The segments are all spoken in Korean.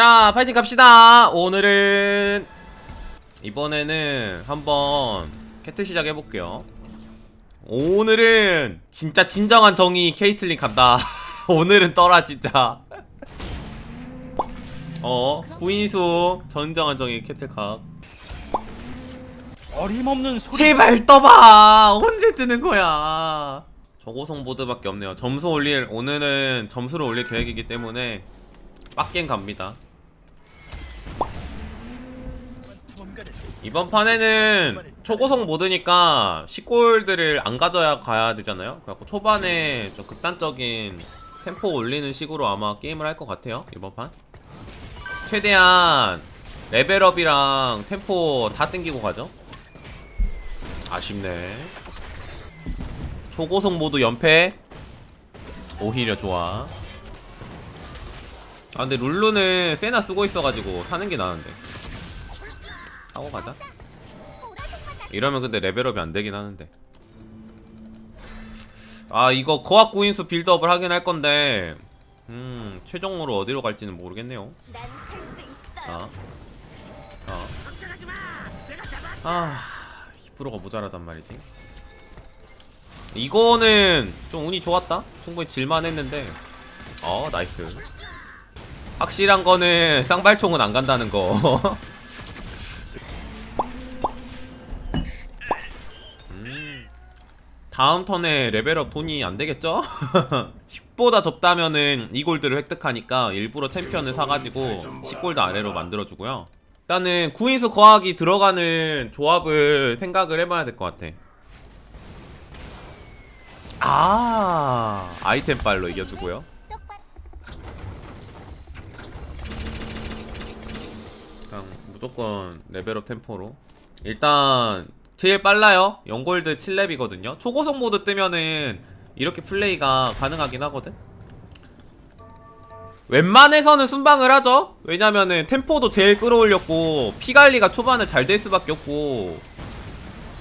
자, 파이팅 갑시다. 오늘은 이번에는 한번 캐틀 시작해 볼게요. 오늘은 진짜 진정한 정의 케이틀린 간다. 오늘은 떠라 진짜. 어, 구인수 전정한 정의 캐틀각. 어림없는 소리 제발 떠봐. 언제 뜨는 거야? 저고성 보드밖에 없네요. 점수 올릴 오늘은 점수를 올릴 계획이기 때문에 빡겐 갑니다. 이번 판에는 초고속 모드니까 10골드를 안 가져야 가야 되잖아요. 그래갖고 초반에 좀 극단적인 템포 올리는 식으로 아마 게임을 할 것 같아요. 이번 판. 최대한 레벨업이랑 템포 다 땡기고 가죠. 아쉽네. 초고속 모드 연패. 오히려 좋아. 아 근데 룰루는 세나 쓰고 있어가지고 타는 게 나은데. 하고 가자. 이러면 근데 레벨업이 안 되긴 하는데. 아 이거 거학 구인수 빌드업을 하긴 할 건데. 음 최종으로 어디로 갈지는 모르겠네요. 자. 자. 아 2%가 모자라단 말이지. 이거는 좀 운이 좋았다. 충분히 질만 했는데. 어 나이스. 확실한 거는 쌍발총은 안 간다는 거. 다음 턴에 레벨업 돈이 안 되겠죠? 10보다 적다면은 2골드를 획득하니까 일부러 챔피언을 사가지고 10골드 아래로 만들어주고요. 일단은 구인수 거학이 들어가는 조합을 생각을 해봐야 될 것 같아. 아, 아이템 빨로 이겨주고요. 그냥 무조건 레벨업 템포로 일단 제일 빨라요. 0골드 7렙이거든요. 초고속 모드 뜨면은 이렇게 플레이가 가능하긴 하거든? 웬만해서는 순방을 하죠. 왜냐면은 템포도 제일 끌어올렸고 피관리가 초반에 잘 될 수밖에 없고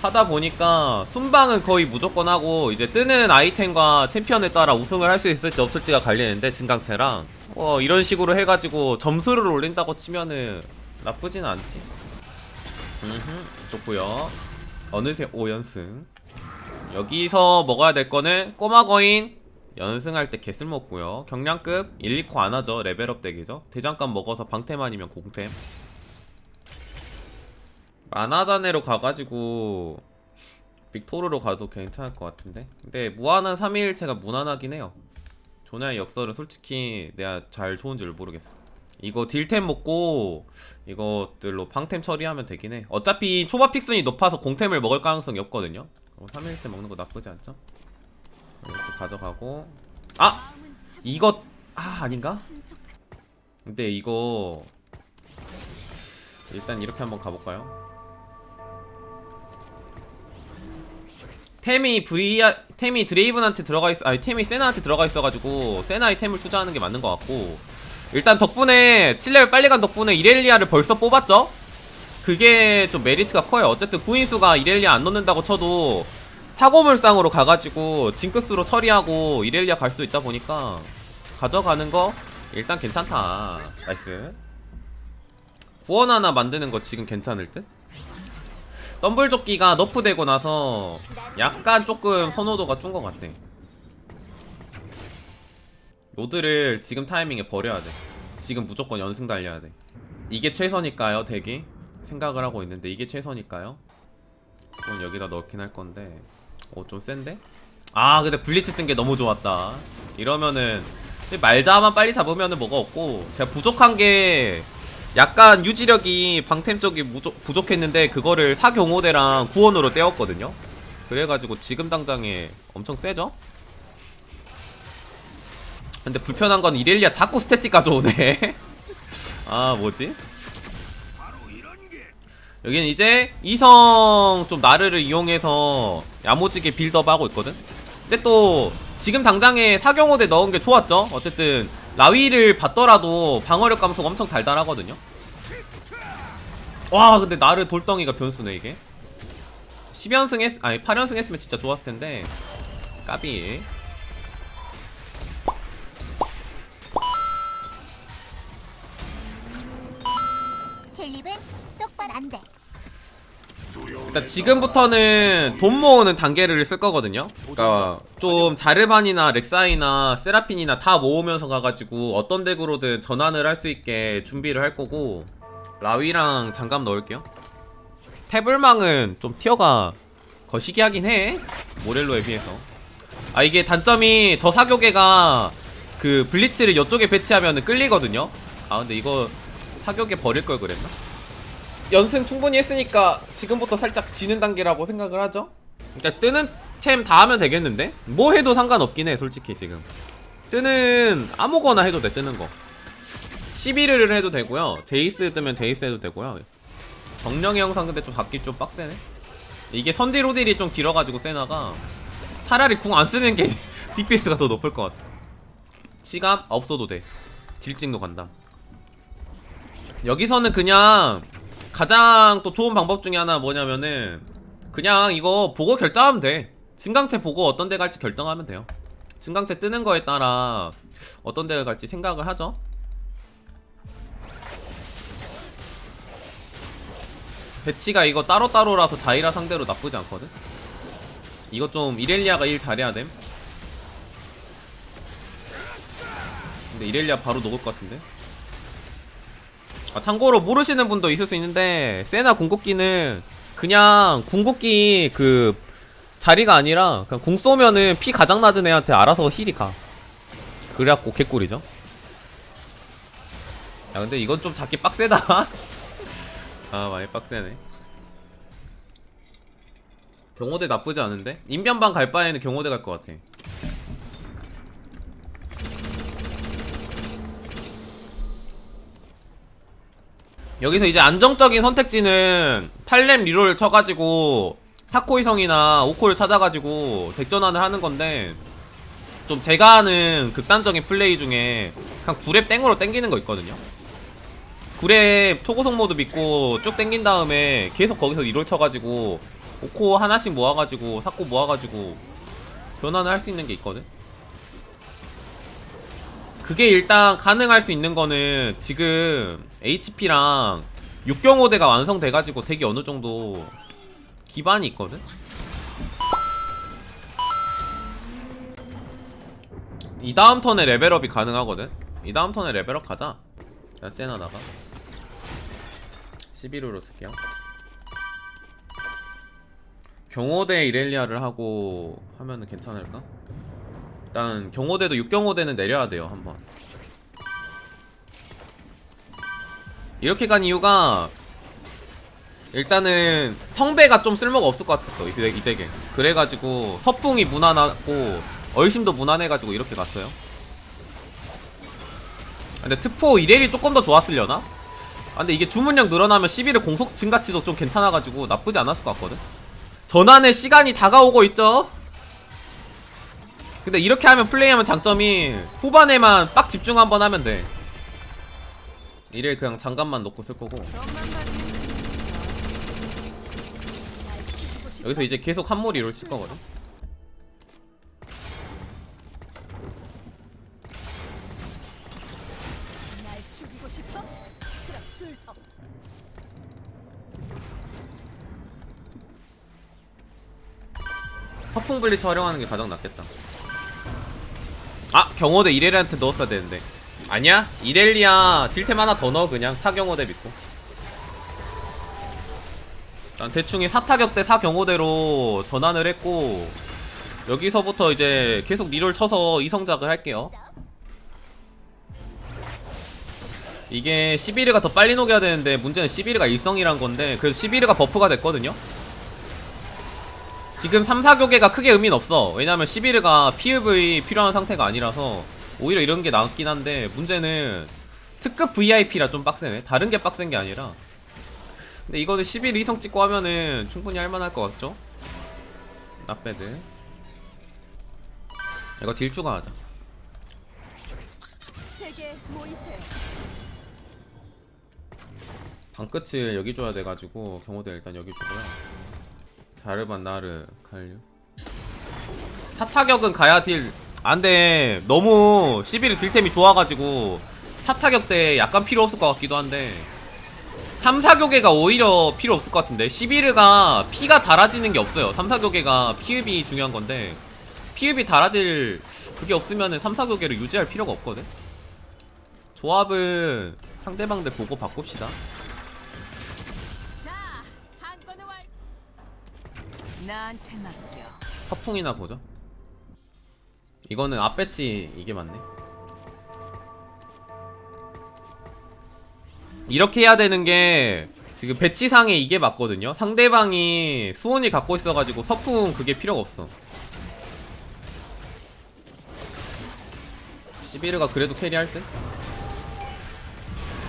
하다 보니까 순방은 거의 무조건 하고 이제 뜨는 아이템과 챔피언에 따라 우승을 할 수 있을지 없을지가 갈리는데 증강체랑. 어 이런 식으로 해가지고 점수를 올린다고 치면은 나쁘진 않지. 음흠 좋고요 어느새 5연승. 여기서 먹어야 될 거는 꼬마 거인 연승할 때 개쓸 먹고요. 경량급 1, 2코 안 하죠. 레벨업 덱이죠. 대장간 먹어서 방템 아니면 공템. 만화자네로 가가지고 빅토르로 가도 괜찮을 것 같은데. 근데 무한한 3일체가 무난하긴 해요. 조나의 역설은 솔직히 내가 잘 좋은지를 모르겠어 이거 딜템 먹고 이것들로 방템 처리하면 되긴 해 어차피 초밥 픽순이 높아서 공템을 먹을 가능성이 없거든요 어, 3일째 먹는 거 나쁘지 않죠? 이것도 가져가고 아! 이거 아 아닌가? 근데 이거 일단 이렇게 한번 가볼까요? 템이 브리아 템이 드레이븐한테 들어가 있어 아니 템이 세나한테 들어가 있어가지고 세나의 템을 투자하는 게 맞는 것 같고 일단 덕분에 7레벨 빨리 간 덕분에 이렐리아를 벌써 뽑았죠? 그게 좀 메리트가 커요 어쨌든 구인수가 이렐리아 안 넣는다고 쳐도 사고물상으로 가가지고 징크스로 처리하고 이렐리아 갈 수 있다 보니까 가져가는 거 일단 괜찮다 나이스 구원 하나 만드는 거 지금 괜찮을 듯? 덤블조끼가 너프되고 나서 약간 조금 선호도가 준 것 같아 노드를 지금 타이밍에 버려야 돼 지금 무조건 연승 달려야 돼 이게 최선일까요 덱이? 생각을 하고 있는데 이게 최선일까요? 그건 여기다 넣긴 할 건데 어 좀 센데? 아 근데 블리츠 쓴 게 너무 좋았다 이러면은 말자만 빨리 잡으면은 뭐가 없고 제가 부족한 게 약간 유지력이 방템 쪽이 무조, 부족 했는데 그거를 사경호대랑 구원으로 떼었거든요 그래가지고 지금 당장에 엄청 세죠? 근데 불편한 건 이렐리아 자꾸 스태틱 가져오네. 아 뭐지? 여기는 이제 이성 좀 나르를 이용해서 야무지게 빌드업 하고 있거든? 근데 또 지금 당장에 사경호대 넣은 게 좋았죠? 어쨌든 라위를 받더라도 방어력 감소가 엄청 달달하거든요? 와 근데 나르 돌덩이가 변수네 이게. 10연승 했 아니 8연승 했으면 진짜 좋았을 텐데. 까비 일단 지금부터는 돈 모으는 단계를 쓸 거거든요. 그러니까 좀 자르반이나 렉사이나 세라핀이나 다 모으면서 가가지고 어떤 덱으로든 전환을 할 수 있게 준비를 할 거고 라위랑 장갑 넣을게요. 태블망은 좀 티어가 거시기 하긴 해. 모렐로에 비해서. 아 이게 단점이 저 사교계가 그 블리츠를 이쪽에 배치하면 끌리거든요. 아 근데 이거 사교계 버릴 걸 그랬나? 연승 충분히 했으니까 지금부터 살짝 지는 단계라고 생각을 하죠. 그러니까 뜨는 템다 하면 되겠는데? 뭐 해도 상관없긴 해 솔직히 지금. 뜨는 아무거나 해도 돼 뜨는 거. 11을 해도 되고요. 제이스 뜨면 제이스 해도 되고요. 정령의 영상 근데 좀 잡기 좀 빡세네. 이게 선딜 호딜이 좀 길어가지고 세나가 차라리 궁 안 쓰는 게 DPS가 더 높을 것 같아. 시간 없어도 돼. 딜찍도 간다. 여기서는 그냥 가장 또 좋은 방법 중에 하나 뭐냐면은 그냥 이거 보고 결정하면 돼. 증강체 보고 어떤 데 갈지 결정하면 돼요. 증강체 뜨는 거에 따라 어떤 데 갈지 생각을 하죠. 배치가 이거 따로따로라서 자이라 상대로 나쁘지 않거든. 이거 좀 이렐리아가 일 잘해야 됨. 근데 이렐리아 바로 녹을 것 같은데. 아, 참고로 모르시는 분도 있을 수 있는데 세나 궁극기는 그냥 궁극기 그 자리가 아니라 그냥 궁 쏘면은 피 가장 낮은 애한테 알아서 힐이 가. 그래갖고 개꿀이죠. 야 근데 이건 좀 잡기 빡세다. 아 많이 빡세네. 경호대 나쁘지 않은데? 인변방 갈 바에는 경호대 갈 것 같아. 여기서 이제 안정적인 선택지는 8렘 리롤을 쳐가지고 사코이성이나 오코를 찾아가지고 덱전환을 하는 건데 좀 제가 하는 극단적인 플레이 중에 그냥 9렙 땡으로 땡기는 거 있거든요. 9렙 초고속 모드 믿고 쭉 땡긴 다음에 계속 거기서 리롤 쳐가지고 오코 하나씩 모아가지고 사코 모아가지고 변환을 할 수 있는 게 있거든 그게 일단 가능할 수 있는 거는 지금 HP랑 6경호대가 완성돼가지고 되게 어느 정도 기반이 있거든? 이 다음 턴에 레벨업이 가능하거든? 이 다음 턴에 레벨업 가자. 야, 세나다가. 11호로 쓸게요. 경호대 이렐리아를 하고 하면은 괜찮을까? 일단 경호대도 6경호대는 내려야 돼요 한번. 이렇게 간 이유가 일단은 성배가 좀 쓸모가 없을 것 같았어 이, 덱, 이 덱에. 그래가지고 서풍이 무난하고 얼심도 무난해가지고 이렇게 갔어요. 근데 특포 이렐이 조금 더 좋았으려나? 아, 근데 이게 주문량 늘어나면 11의 공속 증가치도 좀 괜찮아가지고 나쁘지 않았을 것 같거든? 전환의 시간이 다가오고 있죠 근데 이렇게 하면 플레이하면 장점이 후반에만 빡 집중 한번 하면 돼. 이래 그냥 장갑만 넣고 쓸 거고. 여기서 이제 계속 한몰 이롤 칠 거거든. 서풍 블리츠 활용하는 게 가장 낫겠다. 아 경호대 이렐리아한테 넣었어야 되는데. 아니야 이렐리아 딜템 하나 더 넣어 그냥 사경호대 믿고. 난 대충 이 사타격대 사경호대로 전환을 했고 여기서부터 이제 계속 리롤 쳐서 이성작을 할게요. 이게 11위가 더 빨리 녹여야 되는데 문제는 11위가 일성이란 건데 그래서 11위가 버프가 됐거든요. 지금 3, 4교계가 크게 의미는 없어. 왜냐면 11위가 PV 필요한 상태가 아니라서 오히려 이런 게 낫긴 한데 문제는 특급 VIP라 좀 빡세네. 다른 게 빡센 게 아니라. 근데 이거는 11 이성 찍고 하면은 충분히 할만할 것 같죠? 나배드 이거 딜 추가하자. 방끝을 여기 줘야 돼가지고 경호대 일단 여기 주고요. 자르반 나르 갈류. 사타격은 가야 딜. 안돼 너무 11이 딜템이 좋아가지고 사타격 때 약간 필요 없을 것 같기도 한데. 3, 4교계가 오히려 필요 없을 것 같은데. 11가 피가 달아지는 게 없어요. 3, 4교계가 피흡이 중요한 건데. 피흡이 달아질 그게 없으면 3, 4교계를 유지할 필요가 없거든? 조합은 상대방들 보고 바꿉시다 나한테 맡겨. 서풍이나 보죠. 이거는 앞배치 이게 맞네. 이렇게 해야 되는 게 지금 배치상에 이게 맞거든요. 상대방이 수온이 갖고 있어가지고 서풍 그게 필요가 없어. 11가 그래도 캐리할 듯?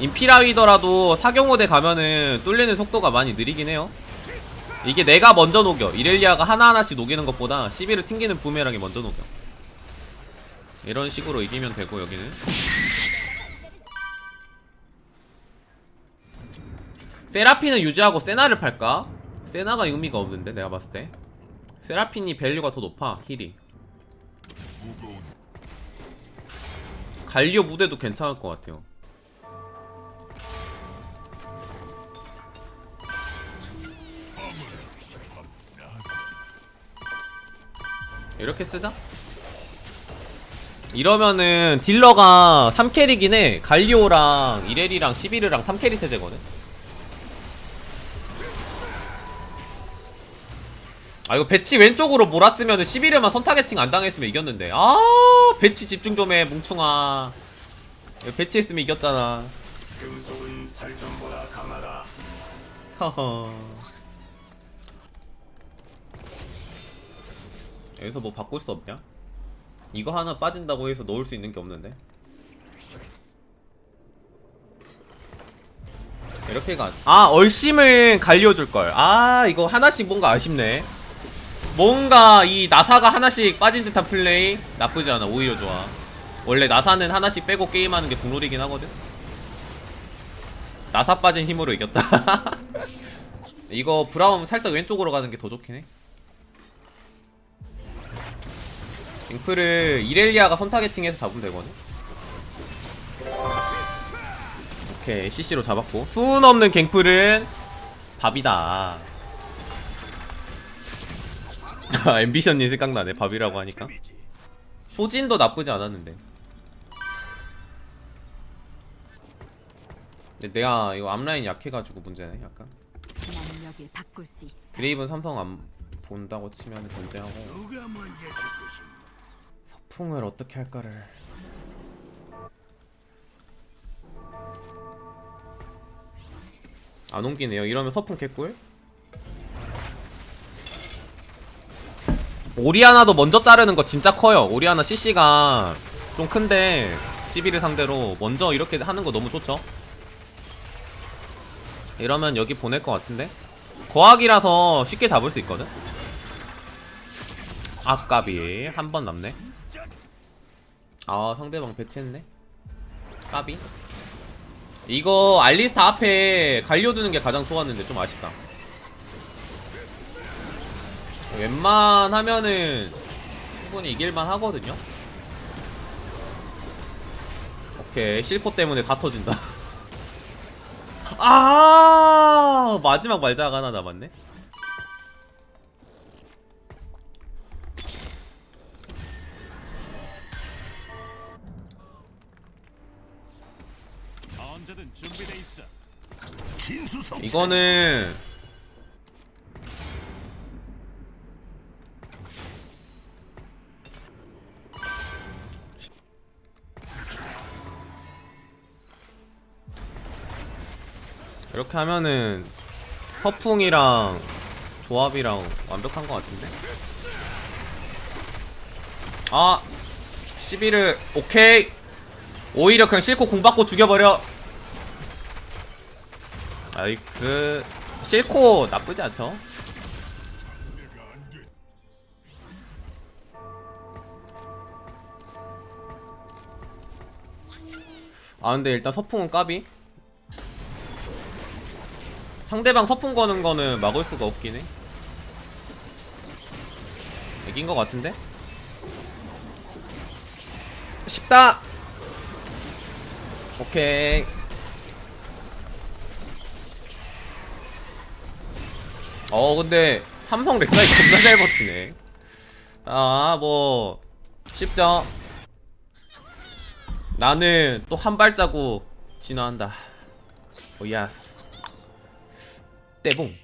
인피라위더라도 사경호대 가면은 뚫리는 속도가 많이 느리긴 해요 이게 내가 먼저 녹여. 이렐리아가 하나하나씩 녹이는 것보다 11을 튕기는 부메랑이 먼저 녹여. 이런 식으로 이기면 되고 여기는. 세라핀은 유지하고 세나를 팔까? 세나가 의미가 없는데 내가 봤을 때. 세라핀이 밸류가 더 높아 힐이. 갈리오 무대도 괜찮을 것 같아요 이렇게 쓰자? 이러면은 딜러가 3캐리긴 해. 갈리오랑 이렐이랑 11이랑 3캐리 체제거든. 아 이거 배치 왼쪽으로 몰았으면은 11일만 선타겟팅 안 당했으면 이겼는데. 아 배치 집중 좀 해 뭉충아. 이거 배치했으면 이겼잖아. 허허 여기서 뭐 바꿀 수 없냐? 이거 하나 빠진다고 해서 넣을 수 있는 게 없는데 이렇게 가. 아 얼심은 갈려줄 걸. 아 이거 하나씩 뭔가 아쉽네. 뭔가 이 나사가 하나씩 빠진 듯한 플레이 나쁘지 않아. 오히려 좋아. 원래 나사는 하나씩 빼고 게임하는 게 동룰이긴 하거든. 나사 빠진 힘으로 이겼다. 이거 브라운 살짝 왼쪽으로 가는 게 더 좋긴 해. 잉프를 이렐리아가 선타겟팅해서 잡으면 되거든. 오케이 CC로 잡았고 수은 없는 갱플은 밥이다. 아, 앰비션님 생각나네 밥이라고 하니까. 소진도 나쁘지 않았는데. 근데 내가 이거 앞라인 약해가지고 문제네 약간. 드레이븐 삼성 안 본다고 치면 견제하고 서풍을 어떻게 할까를. 안 옮기네요. 이러면 서풍 개꿀? 오리아나도 먼저 자르는 거 진짜 커요. 오리아나 CC가 좀 큰데 11을 상대로 먼저 이렇게 하는 거 너무 좋죠? 이러면 여기 보낼 것 같은데? 거학이라서 쉽게 잡을 수 있거든? 아까비 한 번 남네 아 상대방 배치했네. 까비. 이거 알리스타 앞에 갈려두는 게 가장 좋았는데 좀 아쉽다. 웬만하면은 충분히 이길만 하거든요. 오케이 실코 때문에 다 터진다. 아 마지막 말자가 하나 남았네 이거는 이렇게 하면은 서풍이랑 조합이랑 완벽한 것 같은데? 아! 11을 오케이! 오히려 그냥 실코 공 받고 죽여버려 아이 그 실코 나쁘지 않죠? 아 근데 일단 서풍은 까비 상대방 서풍 거는 거는 막을 수가 없긴 해 이긴 거 같은데? 쉽다 오케이 어 근데 삼성 렉사이 겁나 잘 버티네. 아 뭐 쉽죠? 나는 또 한 발자국 진화한다. 오야스. 떼봉